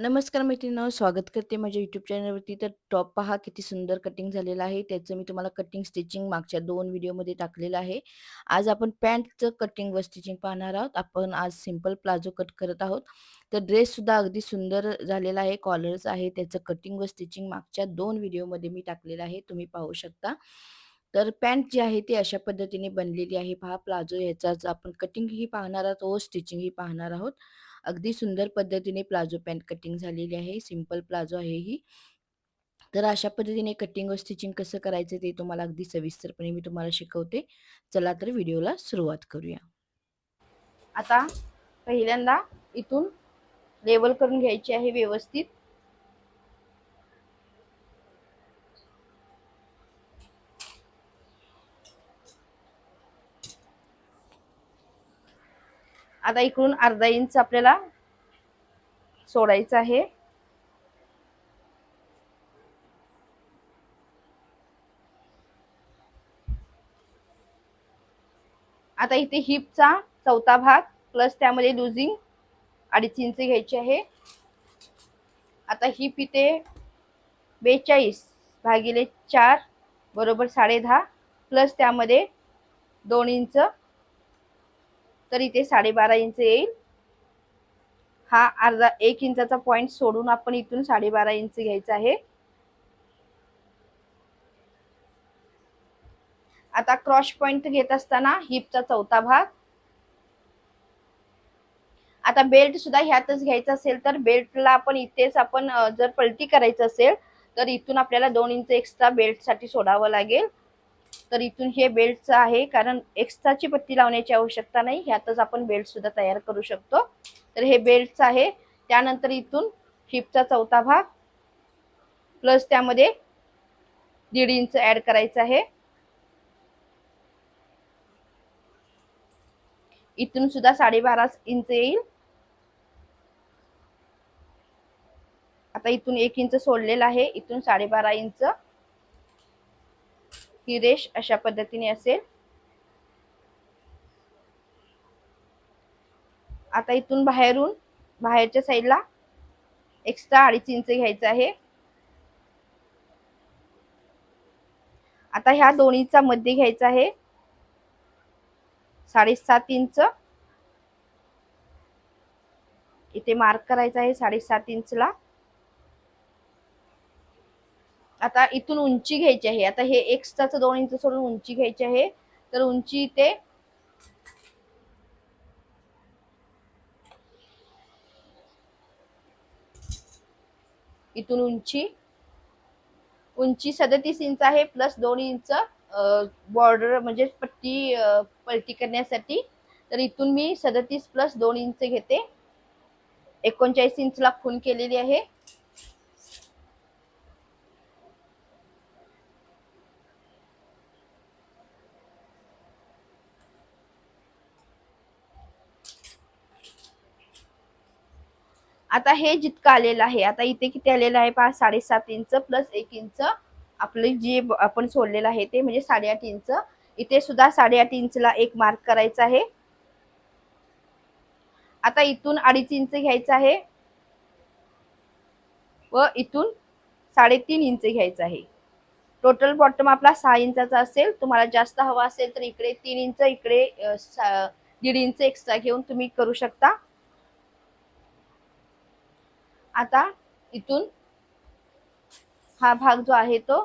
नमस्कार मैत्रिणींनो, स्वागत करते माझ्या यूट्यूब चॅनलवरती. तर टॉप पहा किती सुंदर कटिंग झालेलं आहे. त्याचं मी तुम्हाला कटिंग स्टिचिंग मागच्या 2 व्हिडिओमध्ये टाकलेलं आहे. आज आपण पॅन्टचं कटिंग व स्टिचिंग पाहणार आहोत. आपण आज सिंपल प्लाझो कट करत आहोत. तर ड्रेससुद्धा अगदी सुंदर झालेला आहे. कॉलर्स आहे. त्याचं कटिंग व स्टिचिंग मागच्या 2 व्हिडिओमध्ये मी टाकलेलं आहे. तुम्ही पाहू शकता. तर पॅन्ट जी आहे ती अशा पद्धतीने बनलेली आहे. पहा प्लाझो ह्याचाच आपण कटिंगही पाहणार आहोत व स्टिचिंगही पाहणार आहोत. अगदी सुंदर पद्धतीने प्लाझो पॅन्ट कटिंग झालेली आहे. सिंपल प्लाझो आहे ही. तर अशा पद्धतीने कटिंग व स्टिचिंग कसं करायचं ते तुम्हाला अगदी सविस्तरपणे मी तुम्हाला शिकवते. चला तर व्हिडिओला सुरुवात करूया. आता पहिल्यांदा इथून लेवल करून घ्यायची आहे व्यवस्थित. आता इकडून अर्धा इंच आपल्याला सोडायचं आहे. आता इथे हिपचा चौथा भाग प्लस त्यामध्ये लुझिंग अडीच इंच घ्यायची आहे. आता हिप इथे बेचाळीस भागिले चार बरोबर साडे दहा प्लस त्यामध्ये दोन इंच तर इथे साडेबारा इंच येईल. हा अर्धा एक इंचाचा पॉइंट सोडून आपण इथून साडेबारा इंच घ्यायचा आहे. आता क्रॉस पॉइंट घेत असताना हिपचा चौथा भाग. आता बेल्ट सुद्धा ह्यातच घ्यायचा असेल तर बेल्टला आपण इथेच आपण जर पलटी करायचं असेल तर इथून आपल्याला दोन इंच एक्स्ट्रा बेल्टसाठी सोडावं लागेल. तर इथून हे बेल्टचं आहे. कारण एक्स्ट्राची पट्टी लावण्याची आवश्यकता नाही. ह्यातच आपण बेल्ट सुद्धा तयार करू शकतो. तर हे बेल्टचं आहे. त्यानंतर इथून हिपचा चौथा भाग. प्लस त्यामध्ये दीड इंच ऍड करायचं आहे. इथून सुद्धा साडेबारा इंच येईल. आता इथून एक इंच सोडलेला आहे. इथून साडेबारा इंच ही रेश अशा पद्धतीने असेल. आता इथून बाहेरून बाहेरच्या साईडला एक्स्ट्रा अडीच इंच घ्यायचं आहे. आता ह्या दोन्हीचा मध्ये घ्यायचा आहे. साडेसात इंच. इथे मार्क करायचा आहे साडेसात इंचला. आता इथून उंची घ्यायची आहे. आता हे एक्स्ट्राच दोन इंच सोडून उंची घ्यायची आहे. तर उंची इथे इथून उंची उंची सदतीस इंच आहे प्लस दोन इंच बॉर्डर म्हणजे पट्टी पलटी करण्यासाठी. तर इथून मी सदतीस प्लस दोन इंच घेते. एकोणचाळीस इंचला खून केलेली आहे. आता हे जितकं आलेलं आहे आता इथे किती आलेलं आहे पहा साडेसात इंच प्लस एक इंच आपले जे आपण सोडलेलं आहे ते म्हणजे साडेआठ इंच. इथे सुद्धा साडेआठ इंचला एक मार्क करायचा आहे. आता इथून अडीच इंच घ्यायचं आहे. व इथून साडेतीन इंच घ्यायचं आहे. टोटल बॉटम आपला सहा इंचाचा असेल तुम्हाला जास्त हवा असेल तर इकडे तीन इंच इकडे दीड इंच एक्स्ट्रा घेऊन तुम्ही करू शकता. आता इथून हा भाग जो आहे तो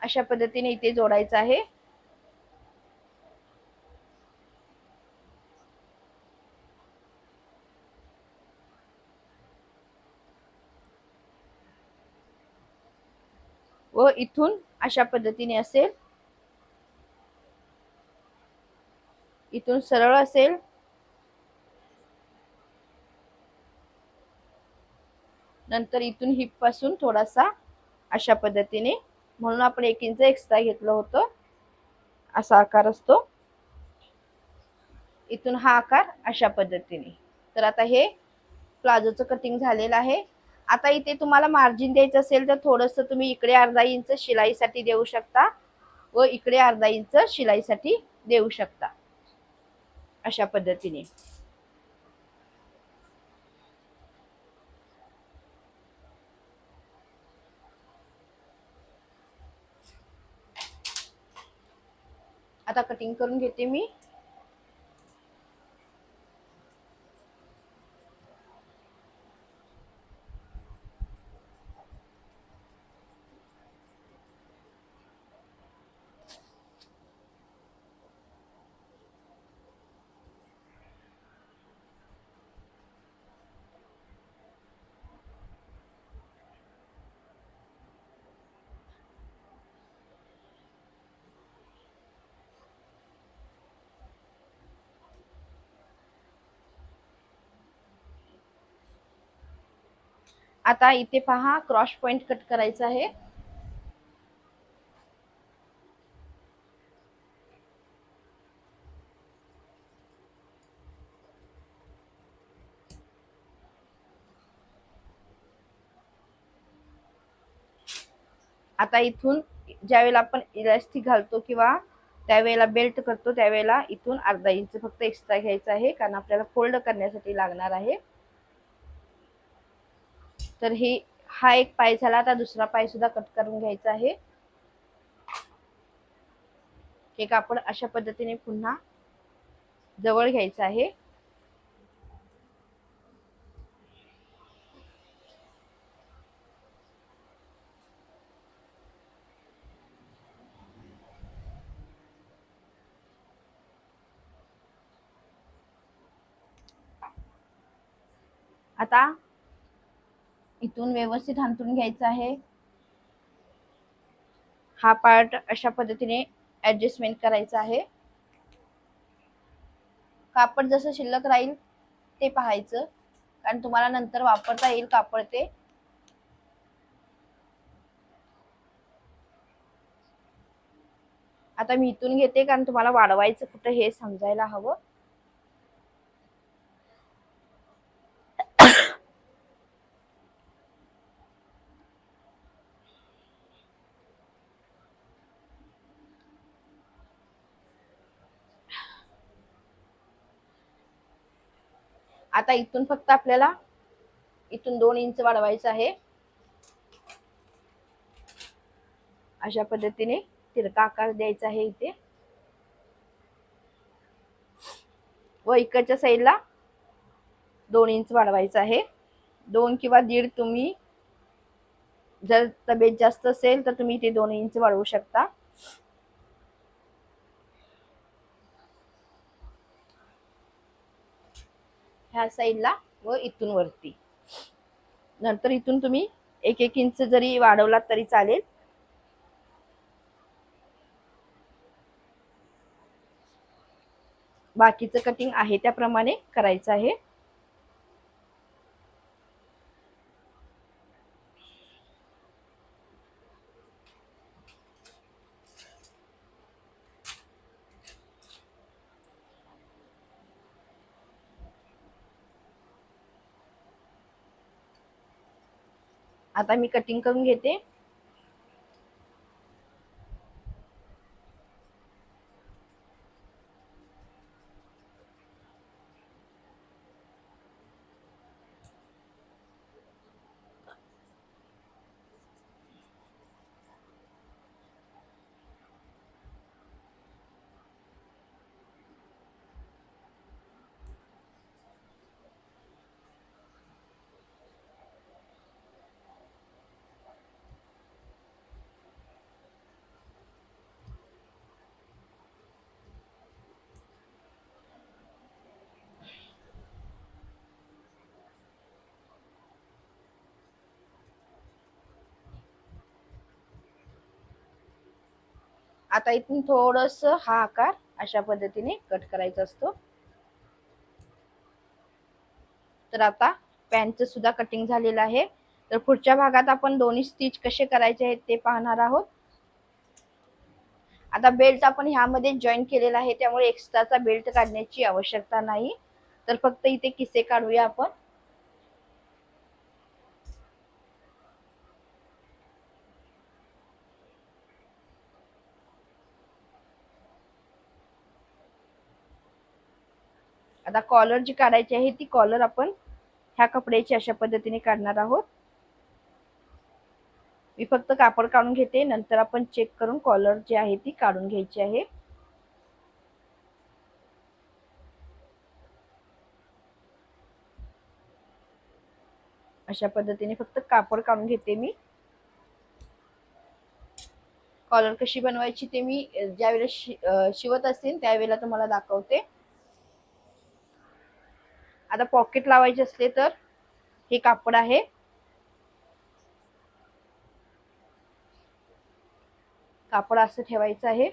अशा पद्धतीने इथे जोडायचा आहे. व इथून अशा पद्धतीने असेल इथून सरळ असेल. नंतर इथून हिपपासून थोडासा अशा पद्धतीने. म्हणून आपण एक इंच एक्स्ट्रा घेतलं होतं. असा आकार असतो. इथून हा आकार अशा पद्धतीने. तर आता हे प्लाझोचं कटिंग झालेलं आहे. आता इथे तुम्हाला मार्जिन द्यायचं असेल तर थोडंसं तुम्ही इकडे अर्धा इंच शिलाईसाठी देऊ शकता व इकडे अर्धा इंच शिलाईसाठी देऊ शकता. अशा पद्धतीने. आता कटिंग करून घेते मी. आता इथे पहा क्रॉस पॉइंट कट करायचा आहे. आता इथून ज्यावेळेला आपण इलास्टिक घालतो किंवा त्यावेळेला बेल्ट करतो त्यावेळेला इथून अर्धा इंच फक्त एक्स्ट्रा घ्यायचा आहे कारण आपल्याला फोल्ड करण्यासाठी लागणार आहे. तर हे हा एक पाय झाला. आता दुसरा पाय सुद्धा कट करून घ्यायचा आहे. हे कापड अशा पद्धतीने पुन्हा जवळ घ्यायचं आहे. आता इथून व्यवस्थित हांतून घ्यायचं आहे. हा पार्ट अशा पद्धतीने ऍडजस्टमेंट करायचा आहे. कापड जसं शिल्लक राहील ते पाहायचं. कारण तुम्हाला नंतर वापरता येईल कापड ते. आता मी इथून घेते कारण तुम्हाला वाढवायचं कुठं हे समजायला हवं. आता इथून फक्त आपल्याला इथून दोन इंच वाढवायचं आहे. अशा पद्धतीने तिरका आकार द्यायचा आहे इथे. व इकडच्या साईडला दोन इंच वाढवायचं आहे. दोन किंवा दीड तुम्ही जर तब्येत जास्त असेल तर तुम्ही इथे दोन इंच वाढवू शकता. ह्या साईडला व इथून वरती. नंतर इथून तुम्ही एक एक इंच जरी वाढवलात तरी चालेल. बाकीचं कटिंग आहे त्याप्रमाणे करायचं आहे. आता मी कटिंग करून घेते. आता इथून थोडस हा आकार अशा पद्धतीने कट करायचा असतो. तर आता पॅनचं सुद्धा कटिंग झालेलं आहे. तर पुढच्या भागात आपण दोन्ही स्टिच कसे करायचे आहेत ते पाहणार आहोत. आता बेल्ट आपण ह्यामध्ये जॉईन केलेला आहे त्यामुळे एक्स्ट्राचा बेल्ट काढण्याची आवश्यकता नाही. तर फक्त इथे किसे काढूया आपण. आता कॉलर जी काढायची आहे ती कॉलर आपण ह्या कपड्याची अशा पद्धतीने काढणार आहोत. मी फक्त कापड काढून घेते नंतर आपण चेक करून कॉलर जी आहे ती काढून घ्यायची आहे. अशा पद्धतीने फक्त कापड काढून घेते मी. कॉलर कशी बनवायची ते मी ज्यावेळेला शि शिवत असेल त्यावेळेला तुम्हाला दाखवते. आता पॉकेट लावायचे असले तर हे कापड आहे. कापड असं ठेवायचं आहे.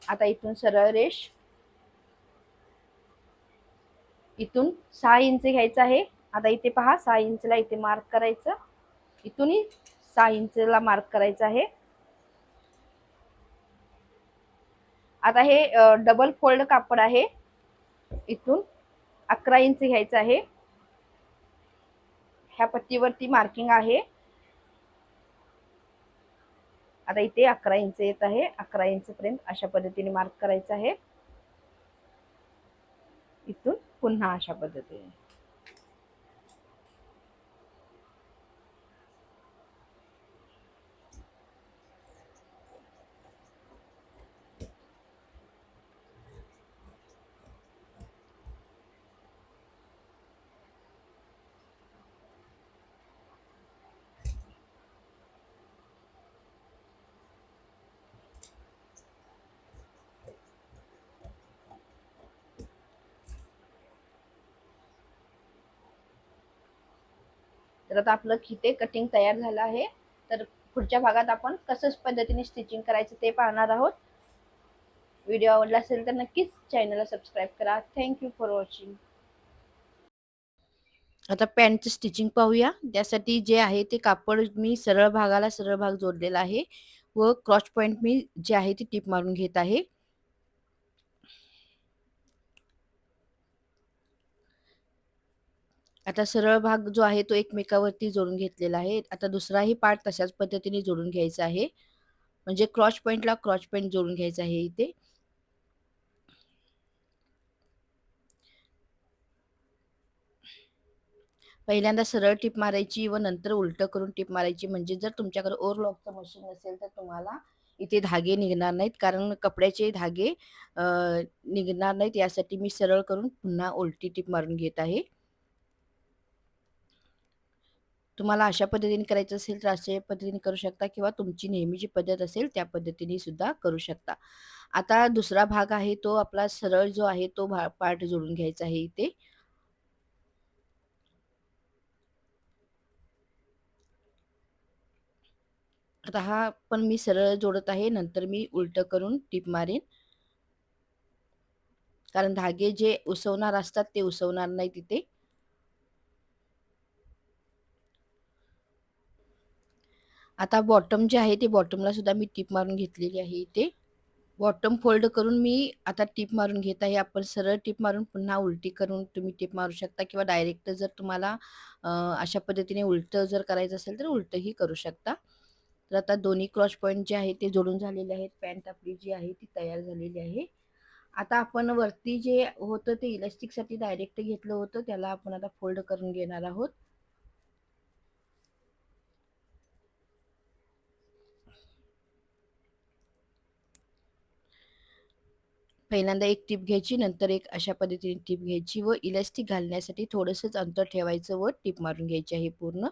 आता इथून सरळ रेश इथून सहा इंच घ्यायचं आहे. आता इथे पहा सहा इंचला इथे मार्क करायचं. इथूनही सहा इंचला मार्क करायचं आहे. आता हे डबल फोल्ड कापड आहे. इथून अकरा इंच घ्यायचं आहे. ह्या पट्टीवरती मार्किंग आहे. आता इथे अकरा इंच येत आहे. अकरा इंच पर्यंत अशा पद्धतीने मार्क करायचं आहे. इथून पुन्हा अशा पद्धतीने. तर आता आपलं खिते कटिंग तयार झालं आहे. तर पुढच्या भागात आपण कसं पद्धतीने स्टिचिंग करायचं ते पाहणार आहोत. व्हिडिओ आवडला असेल तर नक्कीच चॅनलला सबस्क्राईब करा. थँक्यू फॉर वॉचिंग आता पॅन्टचं स्टिचिंग पाहूया. त्यासाठी जे आहे ते कापड मी सरळ भागाला सरळ भाग जोडलेला आहे व क्रॉच पॉईंट मी जे आहे ते टिप मारून घेत आहे. आता सरळ भाग जो आहे तो एकमेकावरती जोडून घेतलेला आहे. आता दुसराही पार्ट तशाच पद्धतीने जोडून घ्यायचा आहे. म्हणजे क्रॉच पॉईंटला क्रॉच पॉईंट जोडून घ्यायचा आहे इथे. पहिल्यांदा सरळ टिप मारायची व नंतर उलट करून टिप मारायची. म्हणजे जर तुमच्याकडे ओव्हरलॉकचं मशीन असेल तर तुम्हाला इथे धागे निघणार नाहीत. कारण कपड्याचे धागे निघणार नाहीत. यासाठी मी सरळ करून पुन्हा उलटी टिप मारून घेत आहे. तुम्हाला अशा पद्धतीने करायचं असेल तर अशा पद्धतीने करू शकता किंवा तुमची नेहमीची पद्धत असेल त्या पद्धतीने सुद्धा करू शकता. आता दुसरा भाग आहे तो आपला सरळ जो आहे तो पार्ट जोडून घ्यायचा आहे इथे. आता हा पण मी सरळ जोडत आहे नंतर मी उलट करून टीप मारेन. कारण धागे जे उसवणार असतात ते उसवणार नाही तिथे. आता बॉटम जे आहे ते बॉटमला सुद्धा मी टीप मारून घेतलेली आहे इथे. बॉटम फोल्ड करून मी आता टीप मारून घेत आहे. आपण सरळ टीप मारून पुन्हा उलटी करून तुम्ही टीप मारू शकता किंवा डायरेक्ट जर तुम्हाला अशा पद्धतीने उलटं जर करायचं असेल तर उलटंही करू शकता. तर आता दोन्ही क्रॉस पॉईंट जे आहे ते जोडून झालेले आहेत. पॅन्ट आपली जी आहे ती तयार झालेली आहे. आता आपण वरती जे होतं ते इलास्टिकसाठी डायरेक्ट घेतलं होतं. त्याला आपण आता फोल्ड करून घेणार आहोत. पहिल्यांदा एक टीप घ्यायची नंतर एक अशा पद्धतीने टीप घ्यायची व इलास्टिक घालण्यासाठी थोडंसंच अंतर ठेवायचं व टीप मारून घ्यायची आहे पूर्ण.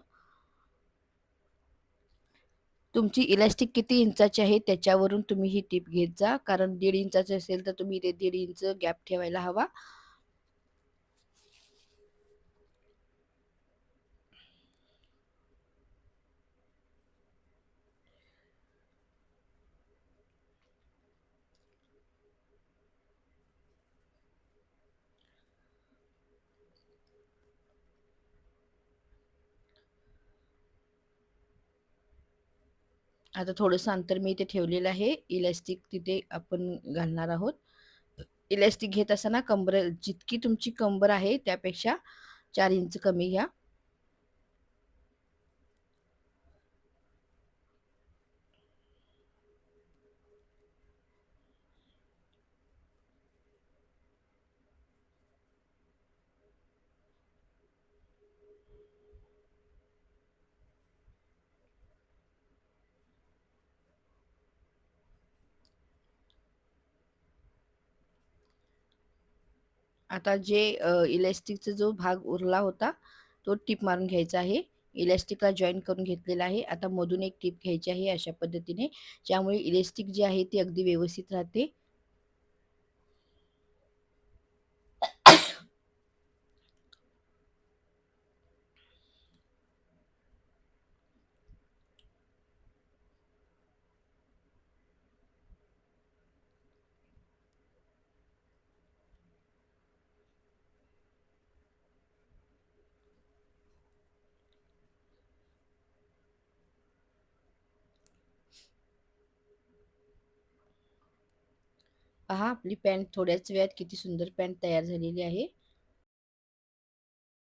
तुमची इलास्टिक किती इंचाची आहे त्याच्यावरून तुम्ही ही टीप घेत जा. कारण दीड इंचाची असेल तर तुम्ही ते दीड इंच गॅप ठेवायला हवा. आता थोडंसं अंतर मी इथे ठेवलेलं आहे. इलॅस्टिक तिथे आपण घालणार आहोत. इलॅस्टिक घेत असताना कंबर जितकी तुमची कंबर आहे त्यापेक्षा चार इंच कमी घ्या. आता जे इलॅस्टिकचा जो भाग उरला होता, तो टिप मारून घ्यायचा आहे. इलॅस्टिकला जॉईन करून घेतलेला आहे. आता मधून एक टिप घ्यायची आहे अशा पद्धतीने, ज्यामुळे इलॅस्टिक जे आहे ते अगदी व्यवस्थित राहते. पहा आपली पॅन्ट थोड्याच वेळात किती सुंदर पॅन्ट तयार झालेली आहे.